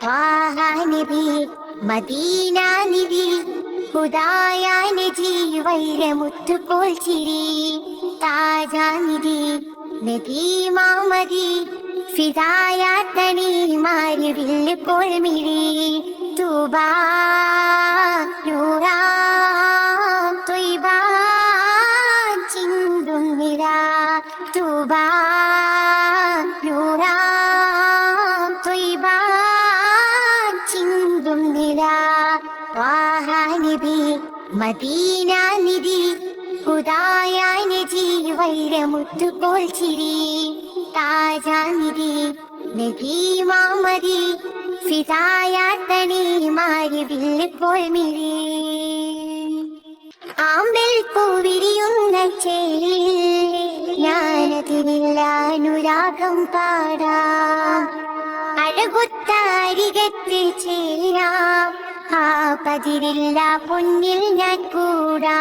നബി മദീന നിധി ഹുദായ നജി വൈരമുത്തുപോൽ ചിരി. താജാനിധി നബി മാമതി ഫിദായ തനി മാരി വില്ലുപോൾ പോൽ മിഴി. തൂബാ മദീന നിധി ഹുദായ നജി വൈരമുത്തുപോൽ ചിരി. താജാനിധി നിധി നദീമാമതി ഫിതായ തനി മാരി വില്ല് പോൽ ആമ്പിൽ ആമ്പൽ പൂവിരിയുന്ന ചേലിൽ ഞാനതിനില്ല അനുരാഗം പാടാം അഴകുത്താരികത്തിൽ ചേരാം. ആ പതിരില്ല പൊന്നിൽ ഞാൻ കൂടാ.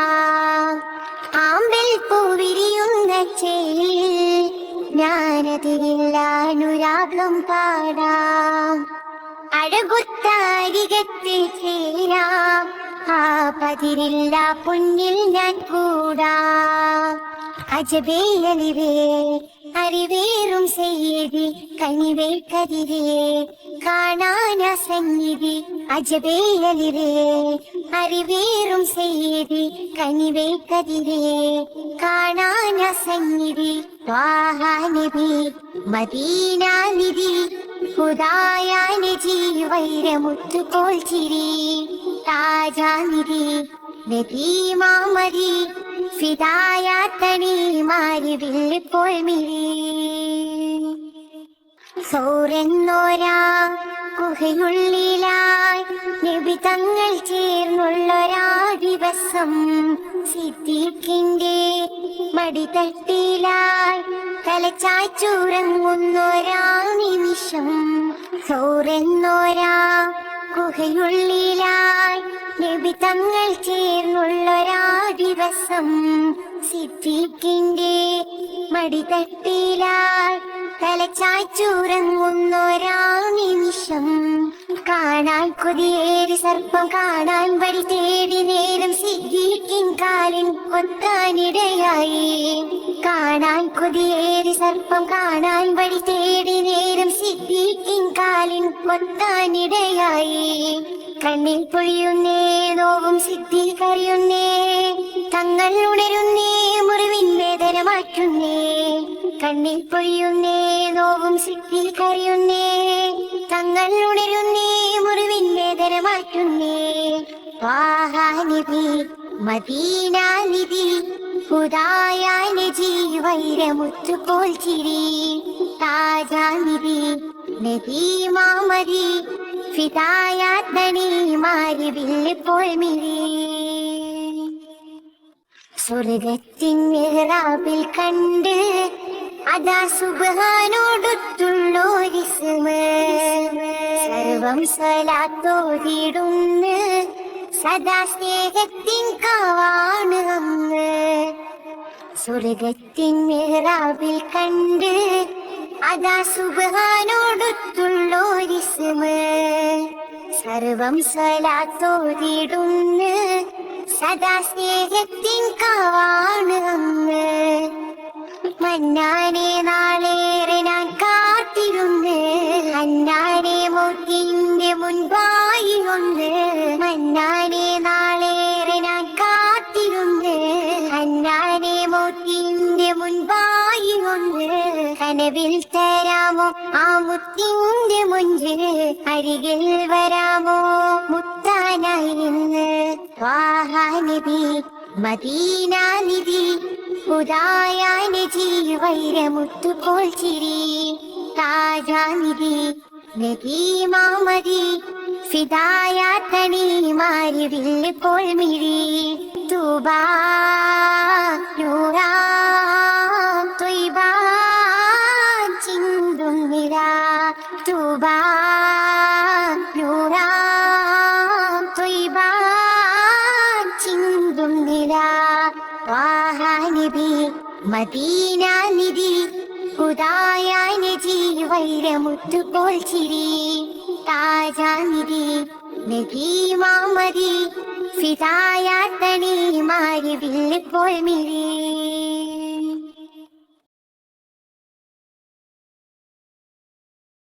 ആമ്പൽ പൂവിരിയുന്ന ചേലിൽ ഞാനതിരില്ല അനുരാഗം പാടാ. അഴകുത്താരികത്തിൽ ചേരാ. ആ പതിരില്ല പൊന്നിൽ ഞാൻ കൂടാ. അജബേ അലിവേ അറിവേറും ചെയ്യതി കനിവേ കതിരേ കാണാന സന്നിധി അജബേ അലിവേ അറിവേറും ചെയ്യതി കനിവേ കതിരേ കാണാന സന്നിധി ത്വാഹാനബി മദീനാനിധി ഹുദായാനി വൈരമുത്തുപോൽ ചിരി. താജാനിധി നബി മാമതി തണി തനി മാരി വില്ലിപ്പോൾ മിഴി സൗരെന്നോരാ ഗുഹയുള്ളിലായി നബി തങ്ങൾ ചേർന്നുള്ളൊരാ ദിവസം സിദ്ദീഖിന്റെ മടിതട്ടിലായി തലച്ചാച്ചുറങ്ങുന്നൊരാ നിമിഷം സൗരെന്നോരാ ഗുഹയുള്ളിലായി നബി തങ്ങൾ ചേർന്നുള്ളൊരാ ദിവസം സിദ്ധിക്കിന്റെ മടിതട്ടിലാൽ തലച്ചാച്ചൂറങ്ങുന്നൊരാ നിമിഷം കാണാൻ കൊതിയേറി സർപ്പം കാണാൻ വഴി തേടി നേരം സിദ്ധിക്കിൻ കാലിൻ കൊത്താനിടയായി. കാണാൻ കൊതിയേറി സർപ്പം കാണാൻ വഴി തേടി നേരം സിദ്ധിക്കിൻ കാലിൻ കൊത്താനിടയായി. കണ്ണിൽ പൊഴിയുന്നേ നോവും സിദ്ധി കറിയുന്നേ തങ്ങൾ ഉണരുന്നേ മുറിവിൻ വേദന മാറ്റുന്നേ. കണ്ണിൽ പൊഴിയുന്നേ നോവും സിദ്ധി കറിയുന്നേ തങ്ങൾ ഉണരുന്നേ മുറിവിൻ വേദന മാറ്റുന്നേ. വാഹാനിധി മദീനാനിധി നിധി ഹുദായ നജി വൈരമുത്തുപോൽ ചിരി. താജാനിധി നബി മാമതി ഫിദായ തനി മാരി സ്വർഗത്തിൻ മിഹ്റാബിൽ കണ്ട് അതാ സുബാനോടൊത്തുള്ളോരിസ്മ. സർവം സ്വലാത്തോതിടുന്ന് സദാ സ്നേഹത്തിൻ കാവാണ് അന്ന്. സ്വർഗത്തിൻ മെഹ്റാബിൽ കണ്ട് അതാ സുബാനോടൊത്തുള്ളോരിസ്മ സർവം സലാത്തോതിടുന്ന് സദാ സ്നേഹത്തിൻ കാവാണ് അന്ന് മന്നാനെ നാളേറെ ഞാൻ കാത്തിരുന്ന് അന്നാനെ മോത്തിന്റെ മുൻപായി ഒന്ന് മന്നാനെ നാളേറെ ഞാൻ കാത്തിരുന്ന് അന്നാനെ മോത്തിന്റെ മുൻപായി ഒന്ന് കനവിൽ ആ മുത്തിന്റെ മുഞ്ചിൽ അരികിൽ വരാമോ? മുത്താനായി നിന്ന് മദീനാനിധി നജി വൈരമുത്തുപോൽ ചിരി താജാനിധി നദീമാമതി മാമതി ഫിദായ തനി മാരി വില്ല് പോൽ മിഴി തൂബാ മദീന നിധി ഹുദായ നിധി വൈര മുത്തുപോൽ ചിരി. താജാനിധി നബി മാമതി ഫിദായ തനി മാരി വില്ലിപ്പോൾ മിരി.